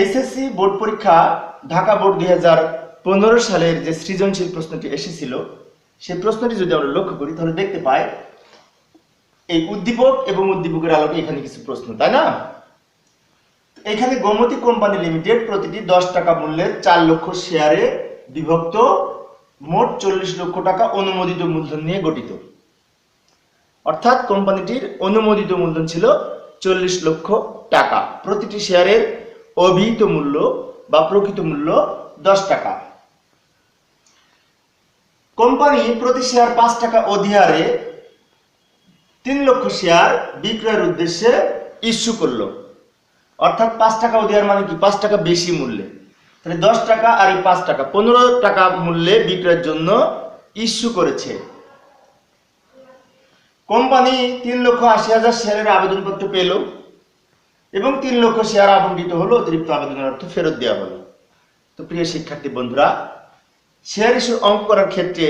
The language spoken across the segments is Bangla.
এইচএসসি বোর্ড পরীক্ষা ঢাকা বোর্ড দুই হাজার পনেরো সালের যে সৃজনশীল প্রশ্নটি এসেছিল, সেই প্রশ্নটি যদি আমরা লক্ষ্য করি, তাহলে দেখতে পাই, এই উদ্দীপক এবং উদ্দীপকের আলোকে এখানে কিছু প্রশ্ন, তাই না? এখানে গোমতী কোম্পানি লিমিটেড প্রতিটি দশ টাকা মূল্যের চার লক্ষ শেয়ারে বিভক্ত মোট চল্লিশ লক্ষ টাকা অনুমোদিত মূলধন নিয়ে গঠিত। অর্থাৎ কোম্পানিটির অনুমোদিত মূলধন ছিল চল্লিশ লক্ষ টাকা। প্রতিটি শেয়ারের অভিহিত মূল্য বা প্রকৃত মূল্য দশ টাকা। কোম্পানি প্রতি শেয়ার পাঁচ টাকা অধিহারে তিন লক্ষ শেয়ার বিক্রয়ের উদ্দেশ্যে ইস্যু করল। অর্থাৎ পাঁচ টাকা অধিহার মানে কি? পাঁচ টাকা বেশি মূল্যে। তাহলে দশ টাকা আর এই পাঁচ টাকা পনেরো টাকা মূল্যে বিক্রয়ের জন্য ইস্যু করেছে। কোম্পানি তিন লক্ষ আশি হাজার শেয়ারের আবেদনপত্র পেল। এবং তিন লক্ষ শেয়ার আবন্টিত হলো, অতিরিক্ত আবেদনের অর্থ ফেরত দেওয়া হলো। তো প্রিয় শিক্ষার্থী বন্ধুরা, শেয়ার ইস্যুর অঙ্ক করার ক্ষেত্রে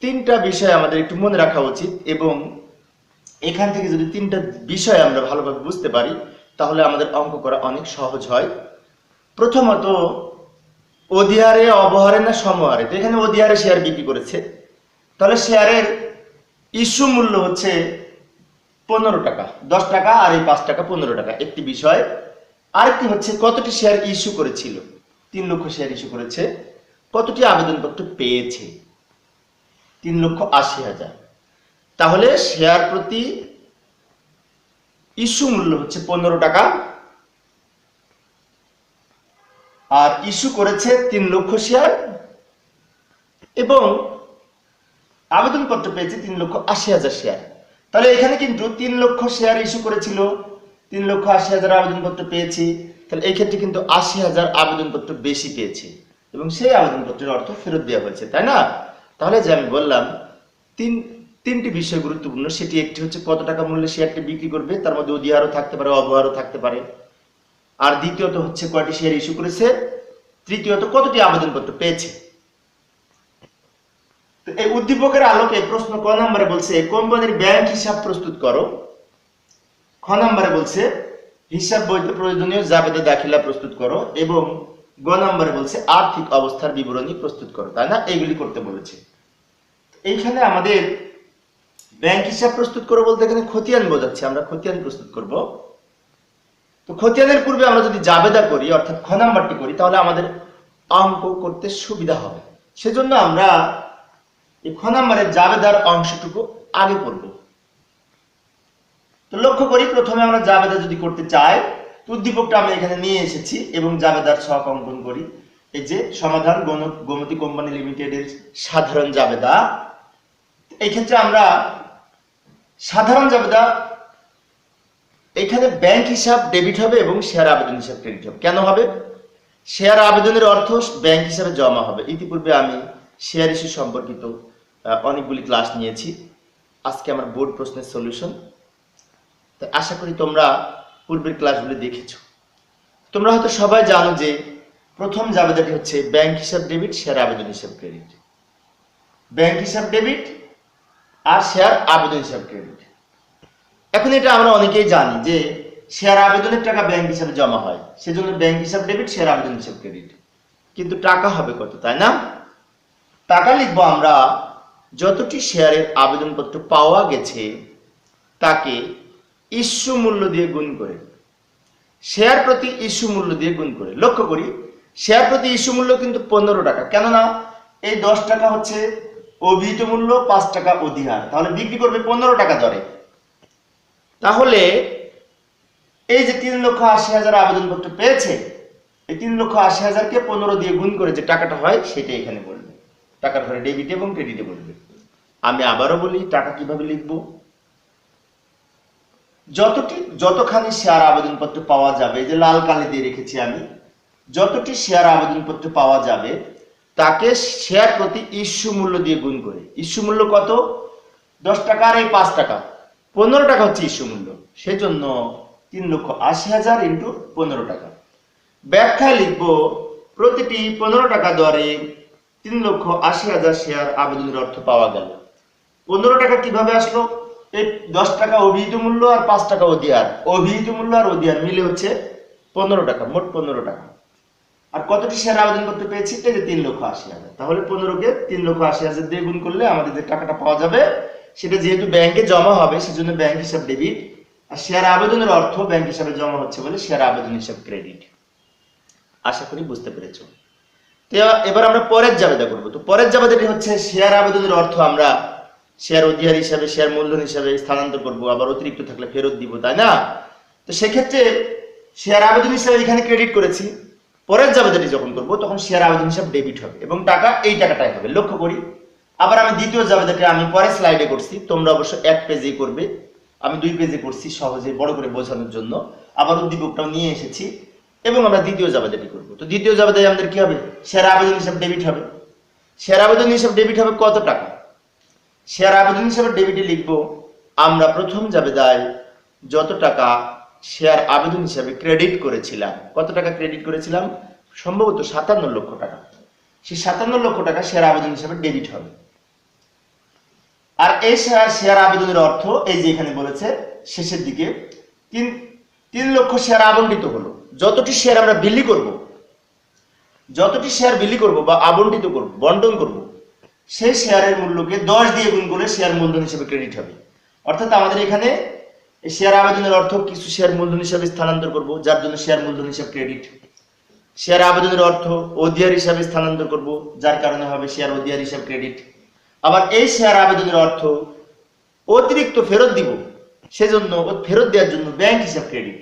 তিনটা বিষয় আমাদের একটু মনে রাখা উচিত এবং এখান থেকে যদি তিনটা বিষয় আমরা ভালোভাবে বুঝতে পারি, তাহলে আমাদের অঙ্ক করা অনেক সহজ হয়। প্রথমত, অধিহারে, অবহারে না সমহারে? তো এখানে অধিহারে শেয়ার বিক্রি করেছে। তাহলে শেয়ারের ইস্যু মূল্য হচ্ছে পনেরো টাকা, দশ টাকা আর এই পাঁচ টাকা পনেরো টাকা। একটি বিষয়, আরেকটি হচ্ছে কতটি শেয়ার ইস্যু করেছিল? তিন লক্ষ শেয়ার ইস্যু করেছে, কতটি আবেদনপত্র পেয়েছে? তিন লক্ষ আশি হাজার। তাহলে শেয়ার প্রতি ইস্যু মূল্য হচ্ছে পনেরো টাকা। আর ইস্যু করেছে তিন লক্ষ শেয়ার এবং আবেদনপত্র পেয়েছে তিন লক্ষ আশি হাজার শেয়ার তাহলে এখানে কিন্তু তিন লক্ষ শেয়ার ইস্যু করেছিল। তিন লক্ষ আশি হাজার আবেদনপত্র পেয়েছি। তাহলে এই ক্ষেত্রে কিন্তু আশি হাজার আবেদনপত্র বেশি পেয়েছি। এবং সেই আবেদনপত্রের অর্থ ফেরত দেওয়া হয়েছে, তাই না? তাহলে যে আমি বললাম, তিন, তিনটি বিষয় গুরুত্বপূর্ণ। সেটি একটি হচ্ছে কত টাকা মূল্যে শেয়ারটি বিক্রি করবে, তার মধ্যে অধিহারও থাকতে পারে, অবহারও থাকতে পারে। আর দ্বিতীয়ত হচ্ছে কয়টি শেয়ার ইস্যু করেছে, তৃতীয়ত কতটি আবেদনপত্র পেয়েছে। তো এই উদ্দীপকের আলোকে প্রশ্ন ক নম্বরে বলছে কোম্পানির ব্যাংক হিসাব প্রস্তুত করো? খ নম্বরে বলছে, হিসাব বইতে প্রয়োজনীয় জাবেদা দাখিলা প্রস্তুত করো এবং গ নম্বরে বলছে, আর্থিক অবস্থার বিবরণী প্রস্তুত করো, তাই না? করতে বলেছে। এইখানে আমাদের ব্যাংক হিসাব প্রস্তুত করো বলতে এখানে খতিয়ান বোঝাচ্ছে, আমরা খতিয়ান প্রস্তুত করব। তো খতিয়ানের পূর্বে আমরা যদি জাবেদা করি, অর্থাৎ খ নাম্বারটি করি, তাহলে আমাদের অঙ্ক করতে সুবিধা হবে। সেজন্য আমরা খ নাম্বারের জাবেদার অংশটুকু আগে করব তো লক্ষ্য করি প্রথমে আমরা জাবেদা যদি করতে চাই উদ্দীপকটা আমি এখানে নিয়ে এসেছি এবং জাবেদার ছক অঙ্কন করি। এই যে সমাধান গোমতী কোম্পানি লিমিটেডের সাধারণ জাবেদা। এই ক্ষেত্রে আমরা সাধারণ জাবেদা, এখানে ব্যাংক হিসাব ডেবিট হবে এবং শেয়ার আবেদন হিসাব ক্রেডিট হবে। কেন হবে? শেয়ার আবেদনের অর্থ ব্যাংক হিসাবে জমা হবে। ইতিপূর্বে আমি শেয়ার ইস্যু সম্পর্কিত অনেকগুলি ক্লাস নিয়েছি। আজকে আমার বোর্ড প্রশ্নের সলিউশন তো আশা করি তোমরা পূর্বের ক্লাসগুলি দেখেছ। তোমরা হয়তো সবাই জানো যে প্রথম জাবেদাটি হচ্ছে ব্যাংক হিসাব ডেবিট শেয়ার আবেদন হিসাব ক্রেডিট ব্যাংক হিসাব ডেবিট আর শেয়ার আবেদন হিসাব ক্রেডিট এখন এটা আমরা অনেকেই জানি যে শেয়ার আবেদনের টাকা ব্যাংক হিসাবে জমা হয়। সেজন্য ব্যাংক হিসাব ডেবিট শেয়ার আবেদন হিসাব ক্রেডিট কিন্তু টাকা হবে কত, তাই না? টাকা লিখব আমরা যতটি শেয়ারের আবেদনপত্র পাওয়া গেছে, তাকে ইস্যু মূল্য দিয়ে গুণ করে। শেয়ার প্রতি ইস্যু মূল্য দিয়ে গুণ করে। লক্ষ্য করি, শেয়ার প্রতি ইস্যু মূল্য কিন্তু পনেরো টাকা। কেননা, এই দশ টাকা হচ্ছে অভিহিত মূল্য, পাঁচ টাকা অধিহার। তাহলে বিক্রি করবে পনেরো টাকা দরে। তাহলে, এই যে তিন লক্ষ আশি হাজার আবেদনপত্র পেয়েছে, এই তিন লক্ষ আশি হাজারকে পনেরো দিয়ে গুণ করে যে টাকাটা হয়, সেটা এখানে টাকার ঘরে ডেবিট এবং ক্রেডিটে বলবে আমি আবারও বলি, টাকা কীভাবে লিখব? যতটি যতখানি শেয়ার আবেদনপত্র পাওয়া যাবে যে লাল কালি দিয়ে রেখেছি আমি, যতটি শেয়ার আবেদনপত্র পাওয়া যাবে, তাকে শেয়ার প্রতি ইস্যু মূল্য দিয়ে গুণ করে। ইস্যু মূল্য কত? দশ টাকা আর এই পাঁচ টাকা। পনেরো টাকা হচ্ছে ইস্যু মূল্য। সেজন্য তিন লক্ষ আশি হাজার ইন্টু পনেরো টাকা। ব্যাখ্যায় লিখব, প্রতিটি পনেরো টাকা দরে তিন লক্ষ আশি হাজার শেয়ার আবেদনের অর্থ পাওয়া গেল। পনেরো টাকা কীভাবে আসলো? এই দশ টাকা অভিহিত মূল্য আর পাঁচ টাকা অধিহার। অভিহিত মূল্য আর অধিহার মিলে হচ্ছে পনেরো টাকা, মোট পনেরো টাকা। আর কতটি শেয়ার আবেদন করতে পেরেছি? এই যে তিন লক্ষ আশি হাজার। তাহলে পনেরোকে তিন লক্ষ আশি হাজার দিয়ে গুণ করলে আমাদের যে টাকাটা পাওয়া যাবে, সেটা যেহেতু ব্যাংকে জমা হবে, সেজন্য ব্যাংক হিসাব ডেবিট আর শেয়ার আবেদনের অর্থ ব্যাংক হিসাবে জমা হচ্ছে বলে শেয়ার আবেদন হিসাব ক্রেডিট। আশা করি বুঝতে পেরেছ। এবার আমরা পরের জাবেদা করব। তো পরের জাবেদাটি হচ্ছে শেয়ার আবেদনের অর্থ আমরা শেয়ার অধিকার হিসাবে, শেয়ার মূলধন হিসাবে স্থানান্তর করব, আবার অতিরিক্ত থাকলে ফেরত দিব, তাই না? তো সেক্ষেত্রে শেয়ার আবেদন হিসাবে এখানে ক্রেডিট করেছি। পরের জাবেদাটি যখন করব, তখন শেয়ার আবেদন হিসাব ডেবিট হবে এবং টাকা এই টাকাটাই হবে, লক্ষ্য করি। আবার আমি দ্বিতীয় জাবেদাকে আমি পরের স্লাইডে করছি, তোমরা অবশ্য এক পেজেই করবে। আমি দুই পেজে করছি সহজে বড় করে বোঝানোর জন্য। আবার উদ্দীপকটাও নিয়ে এসেছি। এবং আমরা দ্বিতীয় জাবেদাটি করব। তো দ্বিতীয় জাবেদায় আমাদের কি হবে? শেয়ার আবেদন হিসাব ডেবিট হবে। শেয়ার আবেদন হিসাব ডেবিট হবে কত টাকা? শেয়ার আবেদন হিসাবে ডেবিটে লিখব, আমরা প্রথম জাবেদায় যত টাকা শেয়ার আবেদন হিসাবে ক্রেডিট করেছিলাম, কত টাকা ক্রেডিট করেছিলাম? সম্ভবত সাতান্ন লক্ষ টাকা। সেই সাতান্ন লক্ষ টাকা শেয়ার আবেদন হিসাবে ডেবিট হবে। আর এই শেয়ার আবেদনের অর্থ এই যে এখানে বলেছে, শেষের দিকে তিন তিন লক্ষ শেয়ার আবন্টিত হলো। যতটি শেয়ার আমরা বিলি করব, যতটি শেয়ার বিলি করব বা আবন্টিত করব বন্টন করব, সেই শেয়ারের মূল্যকে দশ দিয়ে গুণ করলে শেয়ার মূলধন হিসেবে ক্রেডিট হবে। অর্থাৎ আমাদের এখানে শেয়ার আবেদনের অর্থ কিছু শেয়ার মূলধন হিসাবে স্থানান্তর করব, যার জন্য শেয়ার মূলধন হিসাব ক্রেডিট শেয়ার আবেদনের অর্থ অধিয়ার হিসাবে স্থানান্তর করব, যার কারণে হবে শেয়ার অধিয়ার হিসাব ক্রেডিট আবার এই শেয়ার আবেদনের অর্থ অতিরিক্ত ফেরত দিব, সেজন্য ফেরত দেওয়ার জন্য ব্যাংক হিসাব ক্রেডিট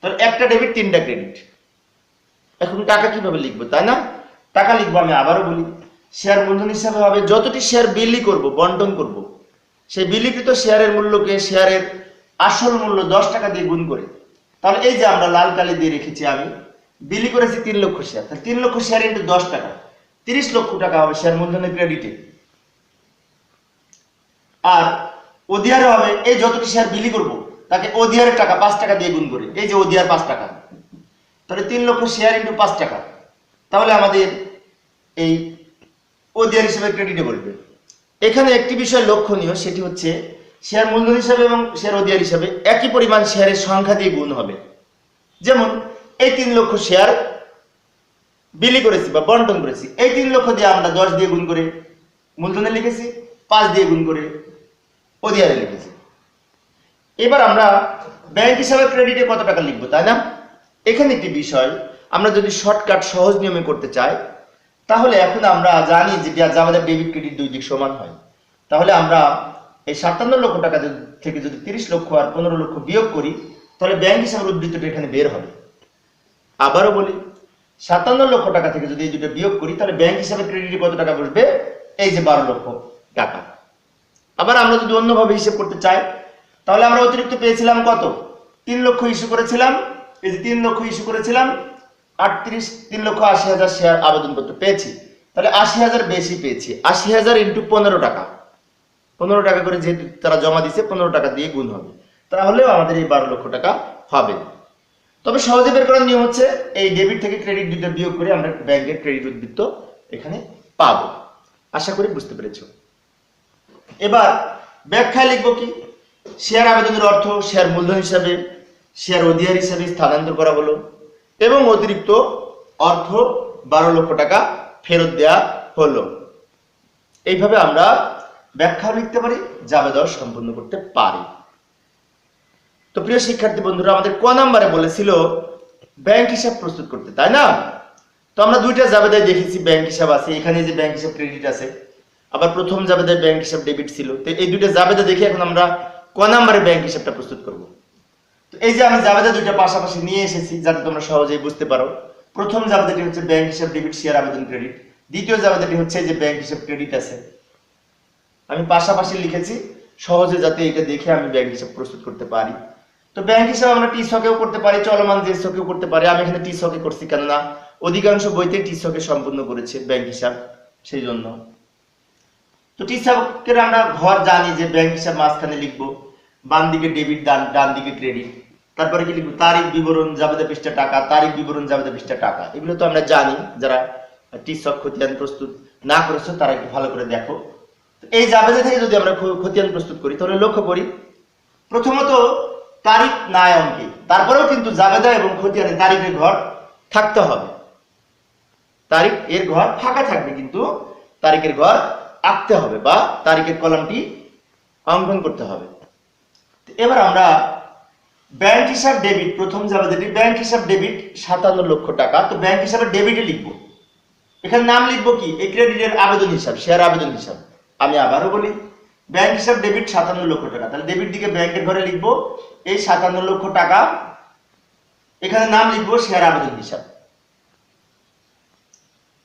তাহলে একটা ডেবিট তিনটা ক্রেডিট এখন টাকা কীভাবে লিখব, তাই না? টাকা লিখব আমি আবারও বলি। শেয়ার মূলধন হিসাবে হবে, যতটি শেয়ার বিলি করব, বন্টন করব, সেই বিলিকৃত শেয়ারের মূল্যকে শেয়ারের আসল মূল্য দশ টাকা দিয়ে গুণ করে। তাহলে এই যে আমরা লাল কালি দিয়ে রেখেছি আমি বিলি করেছি তিন লক্ষ শেয়ার তাহলে তিন লক্ষ শেয়ার ইন্টু দশ টাকা। তিরিশ লক্ষ টাকা হবে শেয়ার মূলধনের ক্রেডিটে আর ওদিয়ারে হবে, এই যতটি শেয়ার বিলি করব তাকে ওদিয়ারের টাকা, পাঁচ টাকা দিয়ে গুণ করে। এই যে ওদিয়ার পাঁচ টাকা। তাহলে তিন লক্ষ শেয়ার ইন্টু পাঁচ টাকা। তাহলে আমাদের এই ওদিয়ার হিসেবে ক্রেডিটে বলবে এখানে একটি বিষয় লক্ষণীয়, সেটি হচ্ছে শেয়ার মূলধন হিসাবে এবং শেয়ার অধিয়ার হিসাবে একই পরিমাণ শেয়ারের সংখ্যা দিয়ে গুণ হবে। যেমন, এই তিন লক্ষ শেয়ার বিলি করেছি বা বন্টন করেছি। এই তিন লক্ষ দিয়ে আমরা দশ দিয়ে গুণ করে মূলধনে লিখেছি, পাঁচ দিয়ে গুণ করে অধিয়ারে লিখেছি। এবার আমরা ব্যাংক হিসাবে ক্রেডিটে কত টাকা লিখব, তাই না? এখানে একটি বিষয়, আমরা যদি শর্টকাট সহজ নিয়মে করতে চাই, তাহলে এখন আমরা জানি যে আমাদের ডেবিট ক্রেডিট দুই দিক সমান হয়। তাহলে আমরা এই সাতান্ন লক্ষ টাকা থেকে যদি তিরিশ লক্ষ আর পনেরো লক্ষ বিয়োগ করি, তাহলে ব্যাংক হিসাবে উদ্বৃত্তটা এখানে বের হবে। আবারও বলি, সাতান্ন লক্ষ টাকা থেকে যদি এই দুটো বিয়োগ করি, তাহলে ব্যাংক হিসাবে ক্রেডিটে কত টাকা বসবে? এই যে বারো লক্ষ টাকা। আবার আমরা যদি অন্যভাবে হিসেব করতে চাই তাহলে আমরা অতিরিক্ত পেয়েছিলাম কত? তিন লক্ষ ইস্যু করেছিলাম। এই যে তিন লক্ষ ইস্যু করেছিলাম, আটত্রিশ, তিন লক্ষ আশি হাজার শেয়ার আবেদন করতে পেয়েছি। তাহলে আশি হাজার বেশি পেয়েছি। আশি হাজার ইন্টু পনেরো টাকা। পনেরো টাকা করে যেহেতু তারা জমা দিছে পনেরো টাকা দিয়ে গুণ হবে। তাহলেও আমাদের এই বারো লক্ষ টাকা হবে। তবে সহজে বের করার নিয়ম হচ্ছে, এই ডেবিট থেকে ক্রেডিট দুটো বিয়োগ করে আমরা ব্যাংকের ক্রেডিট উদ্বৃত্ত এখানে পাবো। আশা করি বুঝতে পেরেছ। এবার ব্যাখ্যায় লিখব কি? শেয়ার আবেদনের অর্থ শেয়ার মূলধন হিসাবে, শেয়ার অধিয়ার হিসাবে স্থানান্তর করা হলো এবং অতিরিক্ত অর্থ বারো লক্ষ টাকা ফেরত দেয়া হলো। এইভাবে আমরা ব্যাখ্যা লিখতে পারি জাবেদর সম্পূর্ণ করতে পারি। তো প্রিয় শিক্ষার্থী বন্ধুরা, আমাদের ক নাম্বারে বলেছিল, ব্যাংক হিসাব প্রস্তুত করতে, তাই না? তো আমরা দুইটা জাবেদায় দেখেছি, ব্যাংক হিসাব আছে, এখানে যে ব্যাংক হিসাব ক্রেডিট আছে। আবার প্রথম জাবেদায় ব্যাংক হিসাব ডেবিট ছিল। তো এই দুইটা জাবেদা দেখে এখন আমরা ক নাম্বারে ব্যাংক হিসাবটা প্রস্তুত করব? তো এই যে আমি জাবেদা দুইটা পাশাপাশি নিয়ে এসেছি, যাতে তোমরা সহজেই বুঝতে পারো। প্রথম জাবেদাটি হচ্ছে ব্যাংক হিসাব ডেবিট শেয়ার আবেদন ক্রেডিট দ্বিতীয় জাবেদাটি হচ্ছে যে ব্যাংক হিসাব ক্রেডিট আছে। আমি পাশাপাশি লিখেছি, সহজে যাতে এটা দেখে আমি ব্যাংক হিসাব প্রস্তুত করতে পারি। তো ব্যাংক হিসাব আমরা টি সকেও করতে পারি, চলমান যে সকেও করতে পারি। আমি এখানে টি সকে করছি কেননা, অধিকাংশ বইতে টি সকে সম্পূর্ণ করেছে ব্যাংক হিসাব, সেই জন্য। তো টি সকের আমরা ঘর জানি যে ব্যাংক হিসাব মাঝখানে লিখব বাম দিকে ডেবিট ডান ডান দিকে ক্রেডিট তারপরে কি লিখব? তারিখ, বিবরণ জাবেদা পৃষ্ঠা টাকা, তারিখ, বিবরণ জাবেদা পৃষ্ঠা টাকা। এগুলো তো আমরা জানি, যারা টি সক খতিয়ান প্রস্তুত না করেছ, তারা একটু ভালো করে দেখো। এই জাবেদা থেকে যদি আমরা খতিয়ান প্রস্তুত করি, তাহলে লক্ষ্য করি, প্রথমত তারিখ নাই অঙ্কে, তারপরেও কিন্তু জাবেদা এবং খতিয়ানে তারিখের ঘর থাকতে হবে। তারিখ এর ঘর ফাঁকা থাকবে কিন্তু, তারিখের ঘর আঁকতে হবে বা তারিখের কলামটি অঙ্কন করতে হবে। এবার আমরা ব্যাংক হিসাব ডেবিট প্রথম যাবে যেটি ব্যাংক হিসাব ডেবিট সাতান্ন লক্ষ টাকা। তো ব্যাংক হিসাবে ডেবিটে লিখব। এখানে নাম লিখব কি? এই ক্রেডিটের আবেদন হিসাব শেয়ার আবেদন হিসাব। আমি আবারও বলি ব্যাংক হিসাব ডেবিট সাতান্ন লক্ষ টাকা। তাহলে ডেবিট দিকে ব্যাংকের ঘরে লিখব, এই সাতান্ন লক্ষ টাকা, এখানে নাম লিখব শেয়ার আবেদন হিসাব।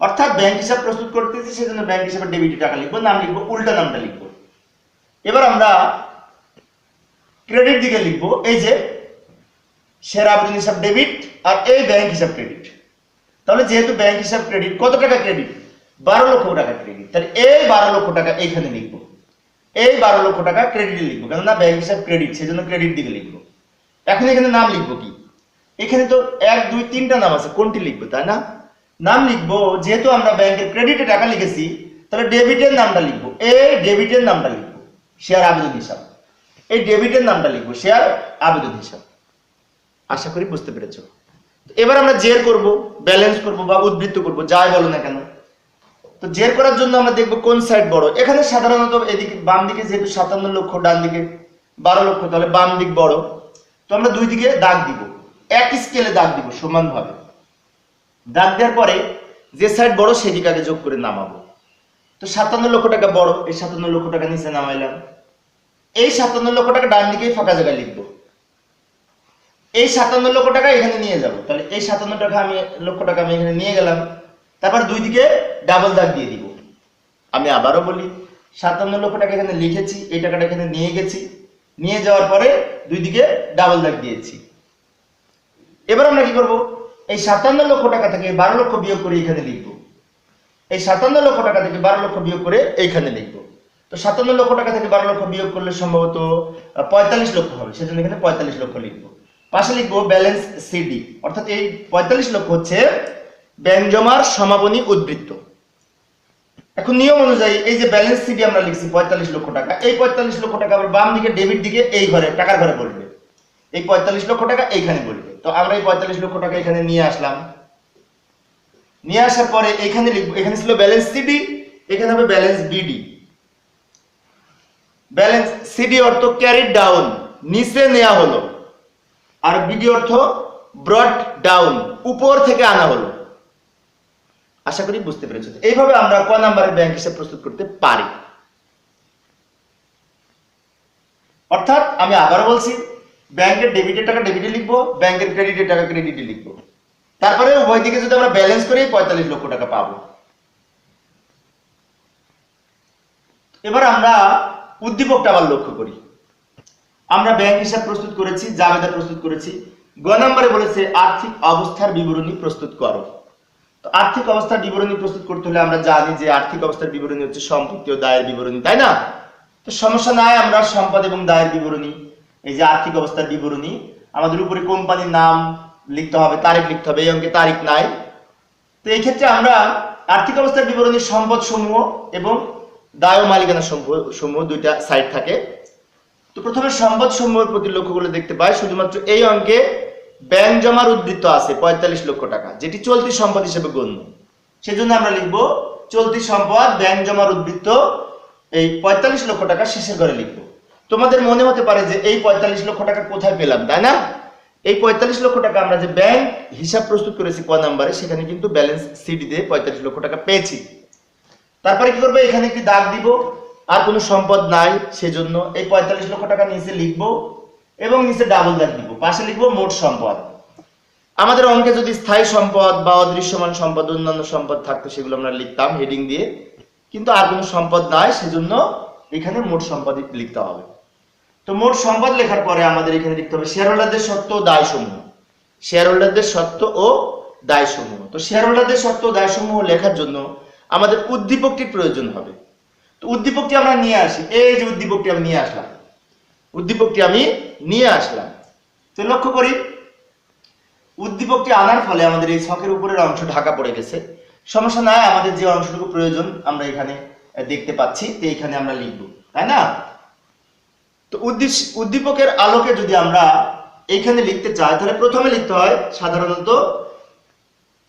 অর্থাৎ ব্যাংক হিসাব প্রস্তুত করতেছি, সেজন্য ব্যাংক হিসাবে ডেবিটে টাকা লিখব, নাম লিখব, উল্টা নামটা লিখব। এবার আমরা ক্রেডিট দিকে লিখব, এই যে শেয়ার আবেদন হিসাব ডেবিট আর এই ব্যাংক হিসাব ক্রেডিট তাহলে যেহেতু ব্যাংক হিসাব ক্রেডিট কত টাকা ক্রেডিট বারো লক্ষ টাকা ক্রেডিট তাহলে এই বারো লক্ষ টাকা এইখানে লিখব। এই বারো লক্ষ টাকা ক্রেডিটে লিখব, কেননা ব্যাংক হিসাব ক্রেডিট সেজন্য ক্রেডিট দিকে লিখব। এখন এখানে নাম লিখব কি? এখানে তো এক, দুই, তিনটা নাম আছে, কোনটি লিখব, তাই না? নাম লিখব, যেহেতু আমরা ব্যাংকের ক্রেডিটে টাকা লিখেছি, তাহলে ডেবিটের নামটা লিখব। এ ডেবিটের নামটা লিখব। শেয়ার আবেদন হিসাব। এই ডেবিটের নামটা লিখব শেয়ার আবেদন হিসাব। আশা করি বুঝতে পেরেছ। এবার আমরা জের করব ব্যালেন্স করব বা উদ্বৃত্ত করব, যাই বলো না কেন। তো জের করার জন্য আমরা দেখব কোন সাইড বড়। এখানে সাধারণত এদিকে বাম দিকে যেহেতু সাতান্ন লক্ষ, ডান দিকে বারো লক্ষ, তাহলে বাম দিক বড়। তো আমরা দুই দিকে দাগ দিব। এক স্কেলে দাগ দিব সমানভাবে। দাগ দেওয়ার পরে যে সাইড বড় সেদিকে আগে যোগ করে নামাবো। তো সাতান্ন লক্ষ টাকা বড়, এই সাতান্ন লক্ষ টাকা নিচে নামাইলাম। এই সাতান্ন লক্ষ টাকা ডান দিকেই ফাঁকা জায়গায় লিখব। এই সাতান্ন লক্ষ টাকা এখানে নিয়ে যাব। তাহলে এই সাতান্ন টাকা আমি, লক্ষ টাকা আমি এখানে নিয়ে গেলাম। তারপর দুই দিকে ডাবল দাগ দিয়ে দিব। আমি আবারও বলি, সাতান্ন লক্ষ টাকা এখানে লিখেছি, এই টাকাটা এখানে নিয়ে গেছি। নিয়ে যাওয়ার পরে দুই দিকে ডাবল দাগ দিয়েছি। এবার আমরা কি করব? এই সাতান্ন লক্ষ টাকা থেকে বারো লক্ষ বিয়োগ করে এখানে লিখব। এই সাতান্ন লক্ষ টাকা থেকে বারো লক্ষ বিয়োগ করে এইখানে লিখব। তো সাতান্ন লক্ষ টাকা থেকে বারো লক্ষ বিয়োগ করলে সম্ভবত পঁয়তাল্লিশ লক্ষ হবে, সেজন্য এখানে পঁয়তাল্লিশ লক্ষ লিখব। পাশে লিখব ব্যালেন্স সিডি, অর্থাৎ এই পঁয়তাল্লিশ লক্ষ হচ্ছে ব্যাংক জমার সমাপনী উদ্বৃত্ত। এখন নিয়ম অনুযায়ী এই যে ব্যালেন্স সিডি আমরা লিখছি পঁয়তাল্লিশ লক্ষ টাকা, এই পঁয়তাল্লিশ লক্ষ টাকা আবার বাম দিকে ডেবিট দিকে এই ঘরে, টাকার ঘরে বলবে। এই পঁয়তাল্লিশ লক্ষ টাকা এইখানে বলবে। তো আমরা এই পঁয়তাল্লিশ লক্ষ টাকা এখানে নিয়ে আসলাম। নিয়ে আসার পরে এখানে লিখব, এখানে ছিল ব্যালেন্স সিডি এখানে হবে ব্যালেন্স বিডি ব্যালেন্স সিডি অর্থ ক্যারিড ডাউন নিচে নেওয়া হলো। আর বিডি অর্থ ব্রড ডাউন উপর থেকে আনা হলো। আশা করি বুঝতে পেরেছ। এইভাবে আমরা ক নাম্বারের ব্যাংক হিসাব প্রস্তুত করতে পারি। অর্থাৎ আমি আবারও বলছি ব্যাংকের ডেবিটের টাকা ডেবিটে লিখব, ব্যাংকের ক্রেডিটের টাকা ক্রেডিটে লিখব। তারপরে উভয় দিকে যদি আমরা ব্যালেন্স করি, পঁয়তাল্লিশ লক্ষ টাকা পাবো। এবার আমরা উদ্দীপকটা আবার লক্ষ্য করি। আমরা ব্যাংক হিসাব প্রস্তুত করেছি, জাবেদা প্রস্তুত করেছি। গ নম্বরে বলেছে, আর্থিক অবস্থার বিবরণী প্রস্তুত করো। তো আর্থিক অবস্থার বিবরণী প্রস্তুত করতে হলে আমরা জানি যে আর্থিক অবস্থার বিবরণী হচ্ছে সম্পত্তি ও দায়ের বিবরণী, তাই না? তো সমস্যা নাই, আমরা সম্পদ এবং দায়ের বিবরণী এই যে আর্থিক অবস্থার বিবরণী, আমাদের উপরে কোম্পানির নাম লিখতে হবে, তারিখ লিখতে হবে, এই অঙ্কে তারিখ নাই। তো এই ক্ষেত্রে আমরা আর্থিক অবস্থার বিবরণী সম্পদ সমূহ এবং দায় মালিকানা সমূহ সমূহ দুইটা সাইড থাকে। তো প্রথমে সম্পদ সমূহের প্রতি লক্ষ্য করলে দেখতে পাই, শুধুমাত্র এই অঙ্কে ব্যাংক জমার উদ্বৃত্ত আছে, পঁয়তাল্লিশ লক্ষ টাকা, যেটি চলতি সম্পদ হিসেবে গণ্য। সেজন্য আমরা লিখব, চলতি সম্পদ ব্যাংক জমার উদ্বৃত্ত এই পঁয়তাল্লিশ লক্ষ টাকা শেষের ঘরে লিখব। তোমাদের মনে হতে পারে যে এই পঁয়তাল্লিশ লক্ষ টাকা কোথায় পেলাম, তাই না? এই পঁয়তাল্লিশ লক্ষ টাকা আমরা যে ব্যাংক হিসাব প্রস্তুত করেছি ক নাম্বারে, সেখানে কিন্তু ব্যালেন্স সিডি দিয়ে পঁয়তাল্লিশ লক্ষ টাকা পেয়েছি। তারপরে কি করব? এখানে একটি দাগ দিব, আর কোনো সম্পদ নাই, সেজন্য এই পঁয়তাল্লিশ লক্ষ টাকা নিচে লিখব এবং নিচে ডাবল দাগ দিব। পাশে লিখব মোট সম্পদ। আমাদের অঙ্কে যদি স্থায়ী সম্পদ বা অদৃশ্যমান সম্পদ, অন্যান্য সম্পদ থাকতো, সেগুলো আমরা লিখতাম হেডিং দিয়ে। কিন্তু আর কোনো সম্পদ নাই, সেজন্য এখানে মোট সম্পদ লিখতে হবে। তো মোট সম্পদ লেখার পরে আমাদের এখানে লিখতে হবে শেয়ার হোল্ডারদের সত্ত্ব দায় সমূহ শেয়ার হোল্ডারদের সত্ত্ব ও দায় সমূহ তো শেয়ার হোল্ডারদের সত্ত্ব দায় সমূহ লেখার জন্য আমাদের উদ্দীপকটির প্রয়োজন হবে। তো উদ্দীপকটি আমরা নিয়ে আসি। এই যে উদ্দীপকটি আমি নিয়ে আসলাম। উদ্দীপকটি আমি নিয়ে আসলাম। তো লক্ষ্য করি, উদ্দীপকটি আনার ফলে আমাদের এই ছকের উপরের অংশ ঢাকা পড়ে গেছে। সমস্যা নাই, আমাদের যে অংশটুকু প্রয়োজন আমরা এখানে দেখতে পাচ্ছি, তো এখানে আমরা লিখব। তাই না? তো উদ্দীপ- উদ্দীপকের আলোকে যদি আমরা এখানে লিখতে চাই, তাহলে প্রথমে লিখতে হয় সাধারণত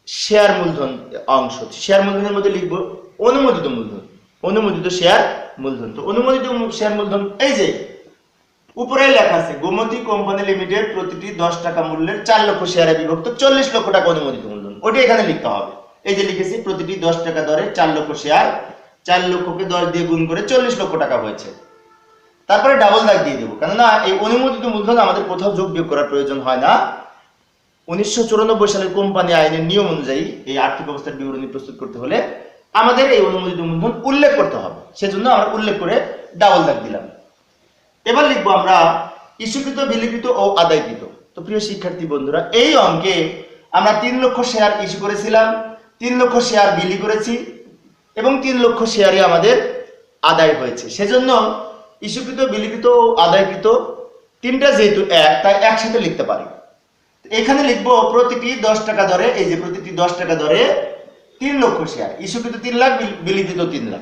শেয়ার মূলধন অংশ। শেয়ার মূলধনের মধ্যে লিখব অনুমোদিত মূলধন। অনুমোদিত শেয়ার মূলধন। তো অনুমোদিত শেয়ার মূলধন, এই যে উপরে লেখা আছে, গোমতী কোম্পানি লিমিটেড প্রতিটি দশ টাকা মূল্যের চার লক্ষ শেয়ারে বিভক্ত চল্লিশ লক্ষ টাকা অনুমোদিত মূলধন। ওটা এখানে লিখতে হবে। এই যে লিখেছি, প্রতিটি দশ টাকা দরে চার লক্ষ শেয়ার, চার লক্ষকে দশ দিয়ে গুণ করে চল্লিশ লক্ষ টাকা হয়েছে। তারপরে ডাবল দাগ দিয়ে দেবো। কেননা এই অনুমোদিত মূলধন আমাদের কোথাও যোগ বিয়োগ করার প্রয়োজন হয় না। উনিশশো চুরানব্বই সালের কোম্পানি আইনের নিয়ম অনুযায়ী এই আর্থিক অবস্থার বিবরণী প্রস্তুত করতে হলে আমাদের এই অনুমোদিত মূলধন উল্লেখ করতে হবে। সেজন্য আমরা উল্লেখ করে ডাবল দাগ দিলাম। এবার লিখব আমরা ইস্যুকৃত বিলিকৃত ও আদায়কৃত। তো প্রিয় শিক্ষার্থী বন্ধুরা, এই অঙ্কে আমরা তিন লক্ষ শেয়ার ইস্যু করেছিলাম, তিন লক্ষ শেয়ার বিলি করেছি এবং তিন লক্ষ শেয়ারই আমাদের আদায় হয়েছে। সেজন্য ইস্যুকৃত, বিলিকৃত ও আদায়কৃত তিনটা যেহেতু এক, তাই একসাথে লিখতে পারি। এখানে লিখব প্রতিটি দশ টাকা দরে, এই যে প্রতিটি দশ টাকা দরে তিন লক্ষ শেয়ার ইস্যুকৃত তিন লাখ, বিল- বিলিকৃত তিন লাখ।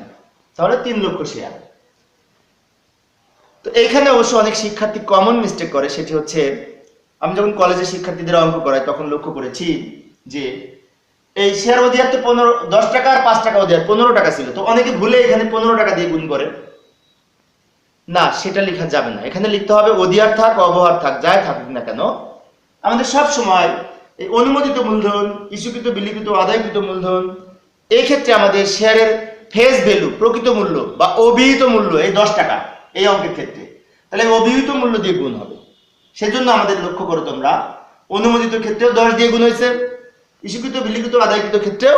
তাহলে তিন লক্ষ শেয়ার তো এইখানে অবশ্য অনেক শিক্ষার্থী কমন মিস্টেক করে, সেটি হচ্ছে আমি যখন কলেজে শিক্ষার্থীদের অঙ্ক করাই, তখন লক্ষ্য করেছি যে এই শেয়ার অধিয়ার তো পনেরো, দশ টাকা আর পাঁচ টাকা অধিয়ার পনেরো টাকা ছিল। তো অনেকে ভুলে এখানে পনেরো টাকা দিয়ে গুণ করে। না, সেটা লেখা যাবে না। এখানে লিখতে হবে, অধিয়ার থাক, অবহার থাক, যাই থাকুক না কেন, আমাদের সব সময় এই অনুমোদিত মূলধন, ইস্যুকৃত, বিলিকৃত, আদায়কৃত মূলধন, এই ক্ষেত্রে আমাদের শেয়ারের ফেস ভ্যালু প্রকৃত মূল্য বা অভিহিত মূল্য, এই দশ টাকা, এই অঙ্কের ক্ষেত্রে। তাহলে অভিহিত মূল্য দিয়ে গুণ হবে। সেজন্য আমাদের লক্ষ্য করো তোমরা, অনুমোদিত ক্ষেত্রেও দশ দিয়ে গুণ হয়েছে, ইস্যুকৃত, বিলিকৃত, আদায়কৃত ক্ষেত্রেও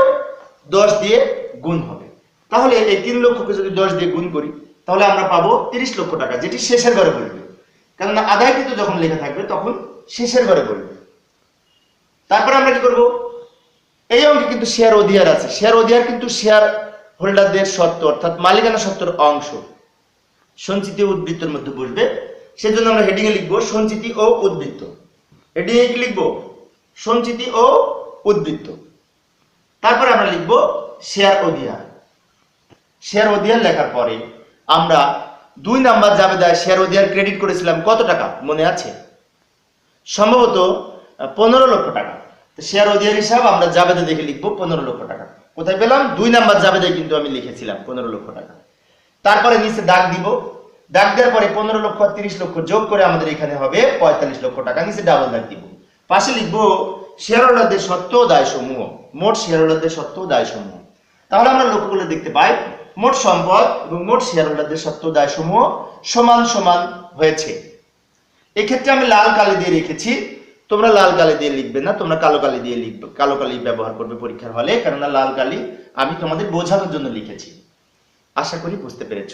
দশ দিয়ে গুণ হবে। তাহলে এই তিন লক্ষকে যদি দশ দিয়ে গুণ করি তাহলে আমরা পাবো তিরিশ লক্ষ টাকা, যেটি শেষের ঘরে বলবে। কেননা আদায়কৃত যখন লেখা থাকবে, তখন শেষের ঘরে বলবে। তারপরে আমরা কি করব? এই অঙ্কে কিন্তু শেয়ার অধিয়ার আছে। শেয়ার অধিয়ার কিন্তু শেয়ার হোল্ডারদের সত্ত্ব অর্থাৎ মালিকানা সত্ত্বর অংশ। সঞ্চিতি উদ্বৃত্তের মধ্যে বসবে। সেজন্য আমরা হেডিং এ লিখব, সঞ্চিতি ও উদ্বৃত্ত। হেডিং এ কি লিখব? সঞ্চিতি ও উদ্বৃত্ত। তারপরে আমরা লিখব শেয়ার অধিয়ার শেয়ার অধিয়ার লেখার পরে আমরা দুই নাম্বার জাবেদায় শেয়ার অধিয়ার ক্রেডিট করেছিলাম কত টাকা? মনে আছে? সম্ভবত পনেরো লক্ষ টাকা। শেয়ার অধিয়ার হিসাব আমরা জাবেদা দেখে লিখব পনেরো লক্ষ টাকা। কোথায় পেলাম? দুই নাম্বার জাবেদায় কিন্তু আমি লিখেছিলাম পনেরো লক্ষ টাকা। তারপরে নিচে দাগ দিব। দাগ দেওয়ার পরে পনেরো লক্ষ আর তিরিশ লক্ষ যোগ করে আমাদের এখানে হবে পঁয়তাল্লিশ লক্ষ টাকা। নিচে ডাবল দাগ দিব। পাশে লিখব শেয়ার হোল্ডারদের সত্ত্ব ও দায় সমূহ মোট শেয়ার হোল্ডারদের সত্ত্ব ও দায় সমূহ তাহলে আমরা লক্ষ্য করলে দেখতে পাই। মোট সম্পদ এবং মোট শেয়ার হোল্ডারদের ও দায় সমূহ সমান সমান হয়েছে। এক্ষেত্রে আমি লাল কালি দিয়ে রেখেছি। তোমরা লাল কালি দিয়ে লিখবে না, তোমরা কালো কালি দিয়ে লিখবে, কালো কালি ব্যবহার করবে পরীক্ষার হলে, কেননা লাল কালি আমি তোমাদের বোঝানোর জন্য লিখেছি। আশা করি বুঝতে পেরেছ।